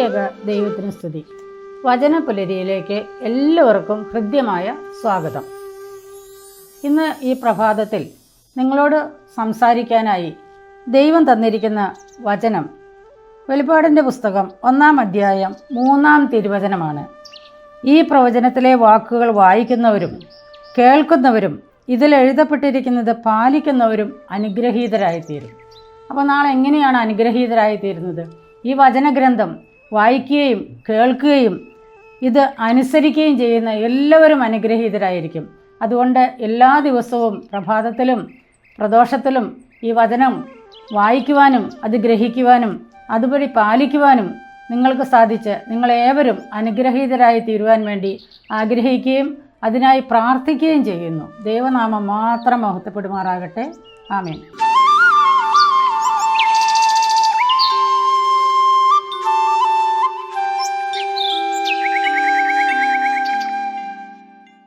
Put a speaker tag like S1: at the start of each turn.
S1: ത്രിയേക ദൈവത്തിന് സ്തുതി. വചന പുലരിയിലേക്ക് എല്ലാവർക്കും ഹൃദ്യമായ സ്വാഗതം. ഇന്ന് ഈ പ്രഭാതത്തിൽ നിങ്ങളോട് സംസാരിക്കാനായി ദൈവം തന്നിരിക്കുന്ന വചനം വെളിപ്പാടിന്റെ പുസ്തകം ഒന്നാം അധ്യായം മൂന്നാം തിരുവചനമാണ്. ഈ പ്രവചനത്തിലെ വാക്കുകൾ വായിക്കുന്നവരും കേൾക്കുന്നവരും ഇതിൽ എഴുതപ്പെട്ടിരിക്കുന്നത് പാലിക്കുന്നവരും അനുഗ്രഹീതരായിത്തീരും. അപ്പോൾ നാളെ എങ്ങനെയാണ് അനുഗ്രഹീതരായിത്തീരുന്നത്? ഈ വചനഗ്രന്ഥം വായിക്കുകയും കേൾക്കുകയും ഇത് അനുസരിക്കുകയും ചെയ്യുന്ന എല്ലാവരും അനുഗ്രഹീതരായിരിക്കും. അതുകൊണ്ട് എല്ലാ ദിവസവും പ്രഭാതത്തിലും പ്രദോഷത്തിലും ഈ വചനം വായിക്കുവാനും അത് ഗ്രഹിക്കുവാനും അതുവഴി പാലിക്കുവാനും നിങ്ങൾക്ക് സാധിച്ച് നിങ്ങളേവരും അനുഗ്രഹീതരായി തീരുവാൻ വേണ്ടി ആഗ്രഹിക്കുകയും അതിനായി പ്രാർത്ഥിക്കുകയും ചെയ്യുന്നു. ദൈവനാമം മാത്രം മഹത്വപ്പെടുമാറാകട്ടെ. ആമേൻ.